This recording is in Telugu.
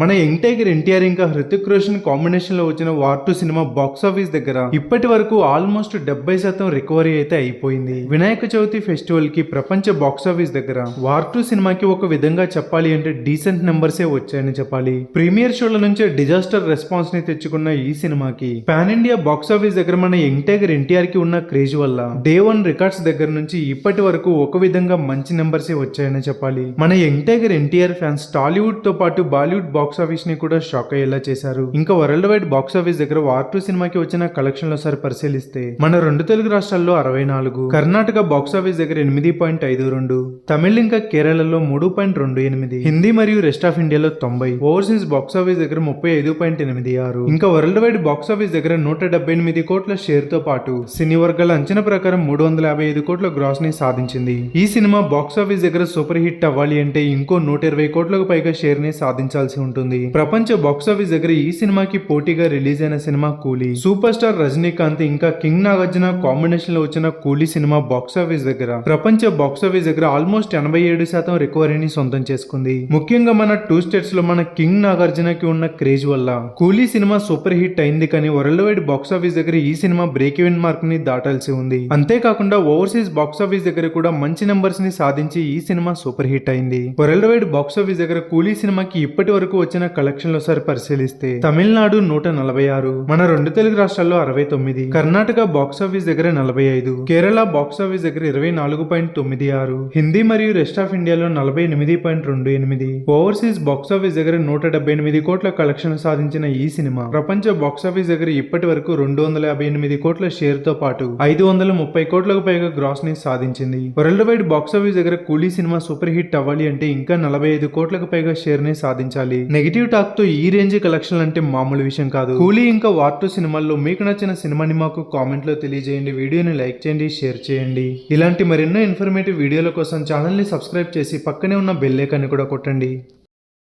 మన యంగ్ టైగర్ ఎన్టీఆర్ ఇంకా హృతిక్ రోషన్ కాంబినేషన్లో వచ్చిన War Two cinema box office దగ్గర ఇప్పటి వరకు ఆల్మోస్ట్ డెబ్బై శాతం రికవరీ అయితే అయిపోయింది. వినాయక చవితి ఫెస్టివల్కి ప్రపంచ బాక్స్ ఆఫీస్ దగ్గర వార్ టూ సినిమాకి ఒక విధంగా చెప్పాలి అంటే డీసెంట్ నెంబర్సే వచ్చాయని చెప్పాలి. ప్రీమియర్ షోల నుంచే డిజాస్టర్ రెస్పాన్స్ని తెచ్చుకున్న ఈ సినిమాకి పాన్ ఇండియా బాక్స్ ఆఫీస్ దగ్గర మన యంగ్ టైగర్ ఎన్టీఆర్కి ఉన్న క్రేజ్ వల్ల డే వన్ రికార్డ్స్ దగ్గర నుంచి ఇప్పటి వరకు ఒక విధంగా మంచి నెంబర్సే వచ్చాయని చెప్పాలి. మన యంగ్ టైగర్ ఎన్టీఆర్ ఫ్యాన్స్ టాలీవుడ్తో పాటు బాలీవుడ్ బాక్స్ ఆఫీస్ని కూడా షాక్ అయ్యేలా చేశారు. ఇంకా వరల్డ్ వైడ్ బాక్స్ ఆఫీస్ దగ్గర వార్ టూ సినిమాకి వచ్చిన కలెక్షన్లో పరిశీలిస్తే మన రెండు తెలుగు రాష్ట్రాల్లో అరవై నాలుగు కర్ణాటక బాక్స్ ఆఫీస్ దగ్గర ఎనిమిది పాయింట్ ఐదు రెండు తమిళ ఇంకా కేరళలో మూడు పాయింట్ రెండు ఎనిమిది హిందీ మరియు రెస్ట్ ఆఫ్ ఇండియాలో తొంభై ఓవర్సీస్ బాక్స్ ఆఫీస్ దగ్గర ముప్పై ఐదు పాయింట్ ఎనిమిది ఆరు ఇంకా వరల్డ్ వైడ్ బాక్స్ ఆఫీస్ దగ్గర నూట డెబ్బై ఎనిమిది కోట్ల షేర్తో పాటు సినీ వర్గాల అంచనా ప్రకారం మూడు వందల యాభై ఐదు కోట్ల గ్రాస్ని సాధించింది. ఈ సినిమా బాక్స్ ఆఫీస్ దగ్గర సూపర్ హిట్ అవ్వాలి అంటే ఇంకో నూట ఇరవై కోట్లకు పైగా షేర్ని సాధించాల్సి ఉంటుంది. ప్రపంచ బాక్స్ ఆఫీస్ దగ్గర ఈ సినిమాకి పోటీగా రిలీజ్ అయిన సినిమా కూలీ. సూపర్ స్టార్ రజనీకాంత్ ఇంకా కింగ్ నాగార్జున కాంబినేషన్లో వచ్చిన కూలీ సినిమా బాక్స్ ఆఫీస్ దగ్గర. ప్రపంచ బాక్స్ ఆఫీస్ దగ్గర ఆల్మోస్ట్ ఎనభై ఏడు శాతం రికవరీని సొంతం చేసుకుంది. ముఖ్యంగా మన టూ స్టేట్స్లో మన కింగ్ నాగార్జునకి ఉన్న క్రేజ్ వల్ల. కూలీ సినిమా సూపర్ హిట్ అయింది కానీ వరల్డ్ వైడ్ బాక్స్ ఆఫీస్ దగ్గర ఈ సినిమా బ్రేక్ ఈవెన్ మార్క్ని దాటాల్సి ఉంది. అంతేకాకుండా ఓవర్సీస్ బాక్స్ ఆఫీస్ దగ్గర కూడా మంచి నెంబర్స్ని సాధించి ఈ సినిమా సూపర్ హిట్ అయింది. వరల్డ్ వైడ్ బాక్స్ ఆఫీస్ దగ్గర కూలీ సినిమాకి ఇప్పటి వరకు వచ్చిన కలెక్షన్లో పరిశీలిస్తే తమిళనాడు నూట నలభై ఆరు మన రెండు తెలుగు రాష్ట్రాల్లో అరవై తొమ్మిది కర్ణాటక బాక్స్ ఆఫీస్ దగ్గర నలభై ఐదు కేరళ బాక్స్ ఆఫీస్ దగ్గర ఇరవై నాలుగు పాయింట్ తొమ్మిది ఆరు హిందీ మరియు రెస్ట్ ఆఫ్ ఇండియాలో నలభై ఎనిమిది పాయింట్ రెండు ఎనిమిది ఓవర్సీస్ బాక్స్ ఆఫీస్ దగ్గర నూట డెబ్బై ఎనిమిది కోట్ల కలెక్షన్ సాధించిన ఈ సినిమా. ప్రపంచ బాక్స్ ఆఫీస్ దగ్గర ఇప్పటి వరకు రెండు వందల యాభై ఎనిమిది కోట్ల షేర్తో పాటు ఐదు వందల ముప్పై కోట్లకు పైగా గ్రాస్ని సాధించింది. వరల్డ్ వైడ్ బాక్స్ ఆఫీస్ దగ్గర కూలీ సినిమా సూపర్ హిట్ అవ్వాలి అంటే ఇంకా నలభై ఐదు కోట్లకు పైగా షేర్ని సాధించాలి. నెగిటివ్ టాక్తో ఈ రేంజ్ కలెక్షన్ అంటే మామూలు విషయం కాదు. కూలీ ఇంకా వార్ టూ సినిమాల్లో మీకు నచ్చిన సినిమాని మాకు కామెంట్లో తెలియజేయండి. వీడియోని లైక్ చేయండి షేర్ చేయండి. ఇలాంటి మరెన్నో ఇన్ఫర్మేటివ్ వీడియోల కోసం ఛానల్ని సబ్స్క్రైబ్ చేసి పక్కనే ఉన్న బెల్ ఐకాన్ని కూడా కొట్టండి.